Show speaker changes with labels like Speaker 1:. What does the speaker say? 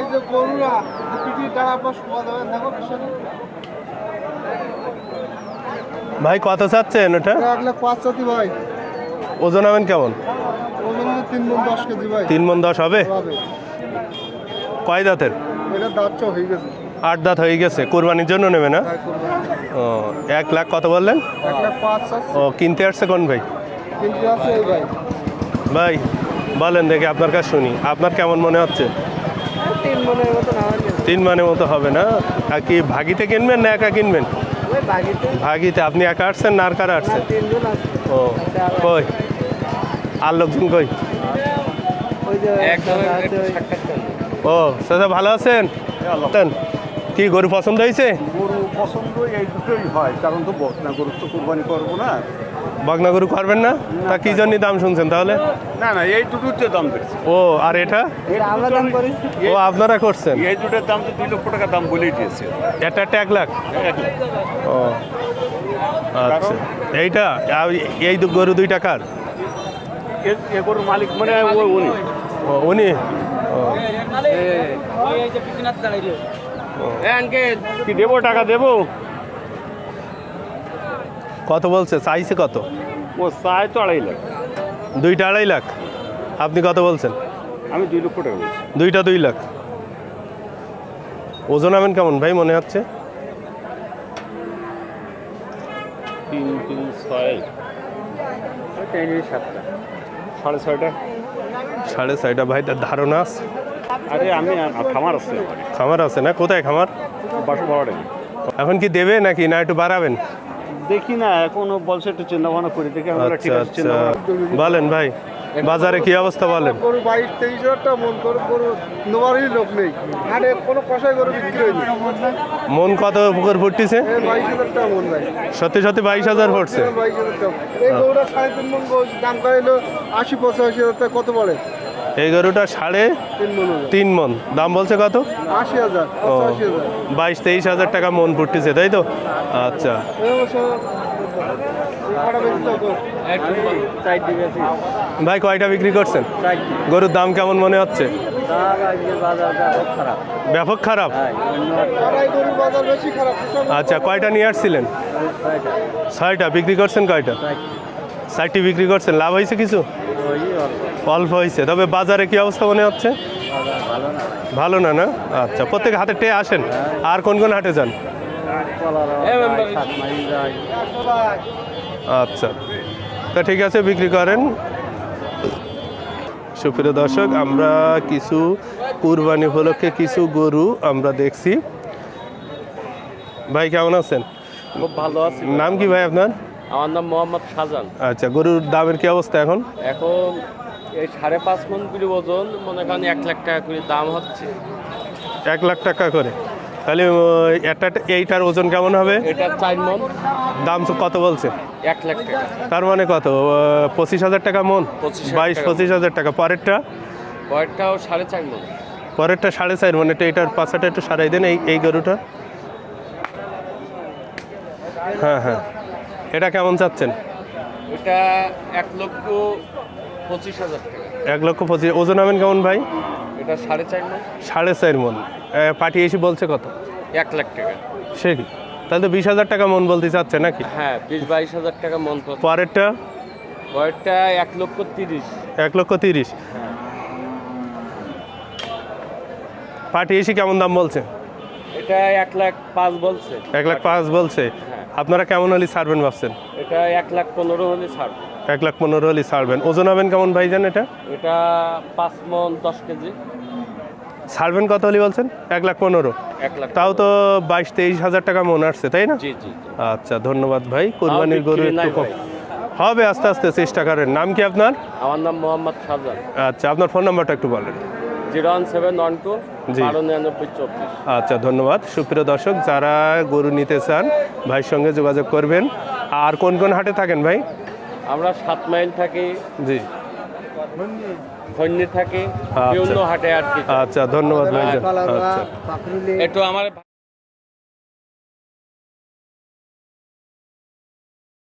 Speaker 1: এই যে গরুরা শোয়া দেবেন দেখো পিছনে।
Speaker 2: ভাই কত চাচ্ছেন ওটা
Speaker 1: এক লাখ পাঁচ চাতি ভাই।
Speaker 2: ওজন হবেন কেমন?
Speaker 1: ওজন তিন মন দশ কেজি ভাই।
Speaker 2: তিন মন দশ হবে? কয় দাঁতের?
Speaker 1: এটা দাঁত হয়ে গেছে।
Speaker 2: আট দাঁত হয়ে গেছে। কোরবানির জন্য নেবে না? ও এক লাখ কত বললেন? ও কিনতে আসছে কোন ভাই।
Speaker 1: ভাই
Speaker 2: বলেন দেখি আপনার কাছে শুনি। আপনার কেমন মনে হচ্ছে?
Speaker 1: তিন মনের মতো না
Speaker 2: মানে হবে না? আর কি ভাগিতে কিনবেন না একা কিনবেন? ভাগিতে। আপনি একা আসছেন না আর কারা আসছেন? ও কই? আর লোকজন কই? ও চাচা ভালো আছেন? কি গরু পছন্দ হয়েছে?
Speaker 3: গরু পছন্দ এই দুটোই হয় কারণ তো বকনা গরু তো কুরবানি করব না।
Speaker 2: বাগনা গরু করবেন না? তা কি জন্য দাম শুনছেন তাহলে?
Speaker 3: না না এই দুটোর যে দাম দেখছি
Speaker 2: ও আর এটা?
Speaker 1: এটা আমরা দাম করি।
Speaker 2: ও আপনারা করছেন?
Speaker 3: এই দুটোর দাম তো দুই লক্ষ টাকা দাম বলেই দিয়েছে।
Speaker 2: এটা একটা এক লাখ?
Speaker 3: লাখ।
Speaker 2: ও আচ্ছা। এইটা? আর এই দু- গরু দুই টাকার
Speaker 3: এ- গরুর মালিক মানে ও উনি।
Speaker 2: ও উনি? ও।
Speaker 3: কি দেবো টাকা দেবো?
Speaker 2: কত বলছে? চাইছে কত?
Speaker 3: ও চায় তো আড়াই লাখ।
Speaker 2: দুইটা আড়াই লাখ? আপনি কত বলছেন?
Speaker 3: আমি দুই লক্ষ টাকা বলছি।
Speaker 2: দুইটা দুই লাখ। ওজন হবেন কেমন ভাই মনে হচ্ছে?
Speaker 3: তিন তিন ছয়। সাতটা সাড়ে ছয়টা।
Speaker 2: সাড়ে ছয়টা। ভাই তার ধারণা আছে?
Speaker 3: আরে আমি খামার আছে
Speaker 2: খামার আছে না? কোথায় খামার?
Speaker 3: বাসা
Speaker 2: এখন কি দেবে নাকি না একটু বাড়াবেন?
Speaker 3: দেখি না এখনও বলছে একটু চিন্তা ভাবনা করি দেখি আমরা ঠিক
Speaker 2: আচ্ছা
Speaker 3: আছে চিন্তা
Speaker 2: আচ্ছা বলেন ভাই বাজারে কি অবস্থা বলেন?
Speaker 1: গরু বাইশ তেইশ হাজার টাকা মন করে গরু নেওয়ারই লোক নেই। হাটে কোনো কষাই গরু বিক্রি হয়নি।
Speaker 2: মন কত পুকুর ফুটতেছে?
Speaker 1: বাইশ হাজার টাকা মন ভাই
Speaker 2: সত্যি সত্যি বাইশ হাজার পড়ছে
Speaker 1: বাইশ হাজার টাকা এই গরুটা সাড়ে তিন মন দাম চাইলো আশি পঁচাশি হাজার টাকা কত পড়ে
Speaker 2: এই গরুটা সাড়ে
Speaker 1: তিন মন।
Speaker 2: দাম বলছে কত? ও বাইশ তেইশ হাজার টাকা মন ফুটতেছে তাই তো? আচ্ছা। ভাই কয়টা বিক্রি করছেন? গরুর দাম কেমন মনে হচ্ছে। ব্যাপক খারাপ? আচ্ছা কয়টা নিয়ে আসছিলেন? ছয়টা। বিক্রি করছেন কয়টা? ষাটটি বিক্রি করছেন। লাভ হয়েছে কিছু? অল্প হয়েছে। তবে বাজারে কি অবস্থা মনে হচ্ছে? ভালো না না? আচ্ছা প্রত্যেক হাটে টে আসেন? আর কোন কোন হাটে যান? আচ্ছা তা ঠিক আছে বিক্রি করেন। সুপ্রিয় দর্শক আমরা কিছু কুরবানি উপলক্ষে কিছু গরু আমরা দেখছি। ভাই কেমন আছেন?
Speaker 4: খুব ভালো আছি।
Speaker 2: নাম কি ভাই আপনার?
Speaker 4: আমার নাম মোহাম্মদ শাহজান
Speaker 2: আচ্ছা গরুর দামের কি অবস্থা এখন?
Speaker 4: এখন এই সাড়ে পাঁচ মন করে ওজন মনে করেন এক লাখ টাকা করে দাম হচ্ছে।
Speaker 2: এক লাখ টাকা করে। তাহলে একটা এইটার ওজন কেমন হবে?
Speaker 4: এটা চার মন।
Speaker 2: দাম কত বলছে?
Speaker 4: এক লাখ টাকা।
Speaker 2: তার মানে কত? পঁচিশ হাজার টাকা মন?
Speaker 4: 25,000
Speaker 2: বাইশ পঁচিশ হাজার টাকা। পরেরটা?
Speaker 4: বয়সটাও সাড়ে চার মন।
Speaker 2: পরেরটা সাড়ে চার মানে। এটা এটার পাশাটা একটু সারাই দেন এই এই গরুটা। হ্যাঁ হ্যাঁ। এটা কেমন চাচ্ছেন?
Speaker 4: এটা এক লক্ষ পঁচিশ হাজার টাকা।
Speaker 2: এক লক্ষ পঁচিশ ওজন হবেন কেমন ভাই?
Speaker 4: এটা সাড়ে চার মন।
Speaker 2: সাড়ে চার মন। পাটি এসে বলছে কত?
Speaker 4: এক লাখ টাকা।
Speaker 2: সে কি? তাহলে তো বিশ হাজার টাকা মন বলতে চাচ্ছে নাকি?
Speaker 4: হ্যাঁ বিশ বাইশ হাজার টাকা মন
Speaker 2: পরেরটা?
Speaker 4: বয়সটা এক লক্ষ তিরিশ।
Speaker 2: এক লক্ষ তিরিশ। পাটি এসে কেমন দাম বলছে?
Speaker 4: এটা এক লাখ পাঁচ বলছে।
Speaker 2: এক লাখ পাঁচ বলছে।
Speaker 4: হ্যাঁ।
Speaker 2: আপনারা কেমন হলে ছাড়বেন ভাবছেন?
Speaker 4: এটা এক লাখ পনেরো হলে ছাড়
Speaker 2: এক লাখ পনেরো হলে ছাড়বেন। ওজন হবেন কেমন ভাইজান এটা?
Speaker 4: এটা পাঁচ মন দশ কেজি।
Speaker 2: ছাড়বেন কত হলে বলছেন? এক লাখ পনেরো। তাও তো বাইশ তেইশ হাজার টাকা মন আসছে তাই না? আচ্ছা ধন্যবাদ ভাই। কোরবানির গরু
Speaker 4: বিক্রি
Speaker 2: একটু কম। হবে আস্তে আস্তে চেষ্টা করেন। নাম কি আপনার?
Speaker 4: আমার নাম মোহাম্মদ শাহজান
Speaker 2: আচ্ছা আপনার ফোন নাম্বারটা একটু বলেন। আচ্ছা ধন্যবাদ। সুপ্রিয় দর্শক যারা গরু নিতে চান ভাইয়ের সঙ্গে যোগাযোগ করবেন। আর কোন কোন হাটে থাকেন ভাই?
Speaker 4: আমরা সাত মাইল থাকি
Speaker 2: জি।
Speaker 4: খন্যে থাকি
Speaker 2: আচ্ছা।
Speaker 4: বিভিন্ন হাটে আর কি।
Speaker 2: আচ্ছা ধন্যবাদ
Speaker 4: একটু আমার